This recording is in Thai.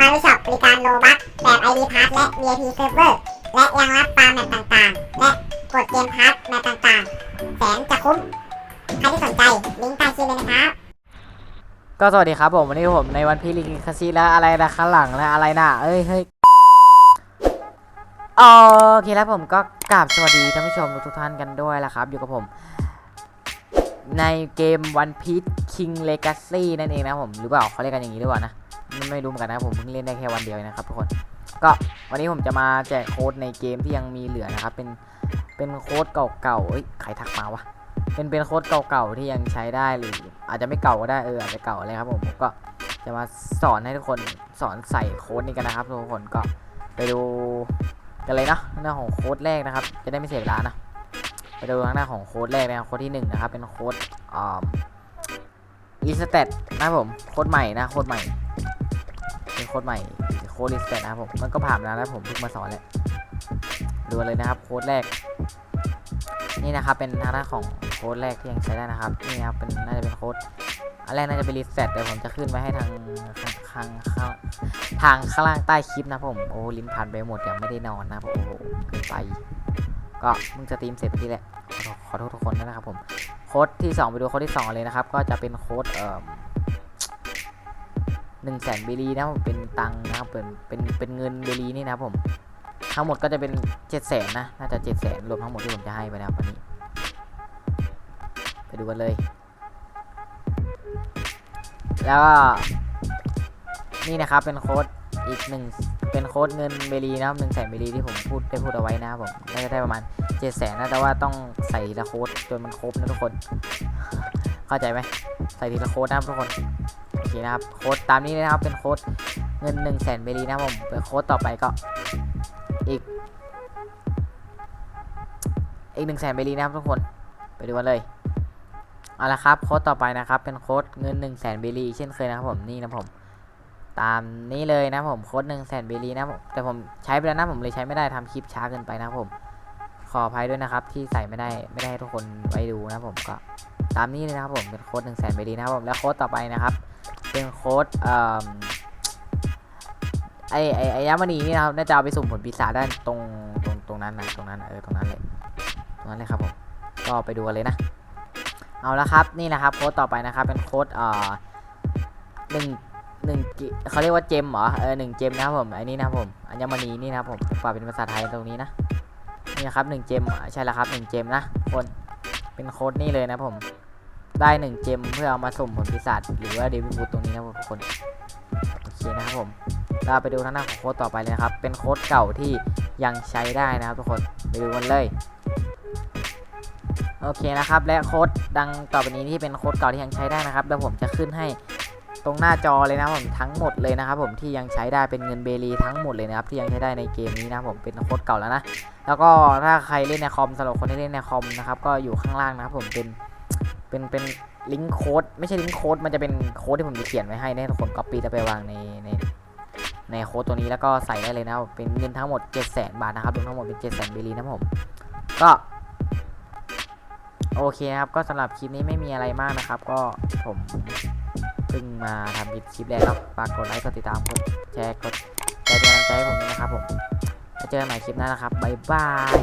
มาวิช็อปบริการโลบัคแบบ ID p a s s และ VIP Server และยังรับฟาร์มแบบต่างๆ และกดเกมพาร์ทแบบต่างๆ แสนจะคุ้ม ใครที่สนใจ ลิงก์ใต้คลิปเลยนะครับ ก็สวัสดีครับผมวันนี้ผมในวันพีลิงคาซีแล้วอะไรนะข้างหลังแล้วอะไรนะเอ้ยเฮ้ยโอเคแล้วผมก็กราบสวัสดีท่านผู้ชมทุกท่านกันด้วยละครับ อยู่กับผม ในเกม One Piece King Legacy นั่นเองนะผมหรือเปล่าเขาเรียกกันอย่างนี้หรือเปล่านะ ไม่ไม่รู้เหมือนกันนะผมเพิ่งเล่นได้แค่วันเดียวนะครับทุกคน ก็วันนี้ผมจะมาแจกโค้ดในเกมที่ยังมีเหลือนะครับ เป็นเป็นโค้ดเก่าๆเอ้ยใครทักมาวะเป็นเป็นโค้ดเก่าๆที่ยังใช้ได้หรืออาจจะไม่เก่าก็ได้เอออาจจะเก่าเลยครับผมผมก็จะมาสอนให้ทุกคนสอนใส่โค้ดนี้กันนะครับทุกคนก็ไปดูกันเลยเนาะหน้าของโค้ดแรกนะครับ จะได้ไม่เสียเวลานะไปดูทางหน้าของโค้ดแรกนะครับโค้ดที่หนึ่งนะครับเป็นโค้ดอ่ารีสเตตนะครับผมโค้ดใหม่นะโค้ดใหม่ เป็นโค้ดใหม่โค้ดรีสเตตนะครับผมมันก็ผ่านแล้วนะผมเพิ่งมาสอนเลยดูเลยนะครับโค้ดแรก นี่นะครับเป็นทางด้าของโค้ดแรกที่ยังใช้ได้นะครับนี่นะครับเป็นน่าจะเป็นโค้ดอันแรกน่าจะเป็นรีเซ็ตเดี๋ยวผมจะขึ้นไว้ให้ทางข้างข้างทางข้างล่างใต้คลิปนะผมโอ้ลิ้นพันไปหมดยังไม่ได้นอนนะผมโอ้โหเกินไป ก็มึงจะตีมเสร็จที่แหละขอขอโทษทุกคนด้วยนะครับผมโค้ดที่ 2 ไปดูโค้ดที่ 2 เลยนะครับ ก็จะเป็นโค้ดเอ่อ หนึ่งแสนเบลีนะผมเป็นตังค์นะครับเป็นเป็นเป็นเงินเบลีนี่นะครับผมทั้งหมดก็จะเป็นเจ็ดแสนนะน่าจะเจ็ดแสนรวมทั้งหมดที่ผมจะให้ไปนะครับวันนี้ ไปดูกันเลย แล้วก็นี่นะครับเป็นโค้ดอีกหนึ่งเป็นโค้ดเงินเบลีนะครับหนึ่งแสนเบลีที่ผมพูดได้พูดเอาไว้นะครับผมน่าจะได้ประมาณเจ็ดแสนนะแต่ว่าต้องใส่ละโค้ดจนมันครบนะทุกคน เข้าใจไหมใส่ทีละโค้ดนะครับทุกคน เคนะครับโค้ดตามนี้นะครับเป็นโค้ดเงินหนึ่งแสนเบลีนะผมเป็นโค้ดต่อไปก็อีก อีกหนึ่งแสนเบลีนะครับทุกคนไปดูกันเลยเอาละครับโค้ดต่อไปนะครับ เป็นโค้ดเงิน1นึ่งแสนเบลีเช่นเคยนะครับผมนี่นะผมตามนี้เลยนะผมโค้ด1นึ่งแสนเบลีนะผมแต่ผมใช้ไปแล้วนะผมเลยใช้ไม่ได้ทำคลิปช้าเกินไปนะผมขออภัยด้วยนะครับ ที่ใส่ไม่ได้ไม่ได้ให้ทุกคนไว้ดูนะผมก็ตามนี้เลยนะครับผมเป็นโค้ด1นึ่งแสนเบลีนะครับผมแล้วโค้ดต่อไปนะครับ เป็นโค้ดเอ่อไอไอไอยามณีนี่นะครับน่าจะเอาไปสุ่มผลปีศาจได้ตรงตรงตรงนั้นนะตรงนั้นเออตรงนั้นเลยตรงนั้นเลยครับผมก็ไปดูกันเลยนะ เอาละครับนี่นะครับโค้ดต่อไปนะครับเป็นโค้ดเอ่อหนึ่งหนึ่งเขาเรียกว่าเจมเหรอเออหนึ่งเจมนะครับผมไอ้นี่นะครับผมอัญมณีนี่นะครับผมฝากเป็นภาษาไทยตรงนี้นะนี่นะครับหนึ่งเจมใช่แล้วครับหนึ่งเจมนะคนเป็นโค้ดนี่เลยนะผม ได้หนึ่งเจมเพื่อเอามาสุ่มผลปีศาจหรือว่าเดวิดบูตตรงนี้นะทุกคนโอเคนะครับผมเราไปดูทางหน้าของโค้ดต่อไปเลยนะครับ เป็นโค้ดเก่าที่ยังใช้ได้นะครับทุกคนไปดูกันเลยโอเคนะครับและโค้ดดังต่อไปนี้ที่เป็นโค้ดเก่าที่ยังใช้ได้นะครับแล้วผมจะขึ้นให้ตรงหน้าจอเลยนะครับผมทั้งหมดเลยนะครับ ผมที่ยังใช้ได้เป็นเงินเบลีทั้งหมดเลยนะครับที่ยังใช้ได้ในเกมนี้นะครับผมเป็นโค้ดเก่าแล้วนะแล้วก็ถ้าใครเล่นในคอมสำหรับคนที่เล่นในคอมนะครับก็อยู่ข้างล่างนะครับผมเป็น เป็นเป็นลิงก์โค้ดไม่ใช่ลิงก์โค้ดมันจะเป็นโค้ดที่ผมจะเขียนไว้ให้ให้ทุกคนก๊อปปี้แล้วไปวางในในในโค้ดตัวนี้แล้วก็ใส่ได้เลยนะเป็นเงินทั้งหมด 7 0 0 0 0 0บาทนะครับรวมทั้งหมดเป็น 7 0 0 0 0 0บิลลีนะผมก็โอเคนะครับก็สำหรับคลิปนี้ไม่มีอะไรมากนะครับ ก็ผมเพิ่งมาทำคลิปแรกครับฝากกดไลค์กดติดตามกดแชร์กดใจเป็นกำลังใจให้ผมด้วยนะครับผมเจอกันใหม่คลิปหน้านะครับบ๊ายบาย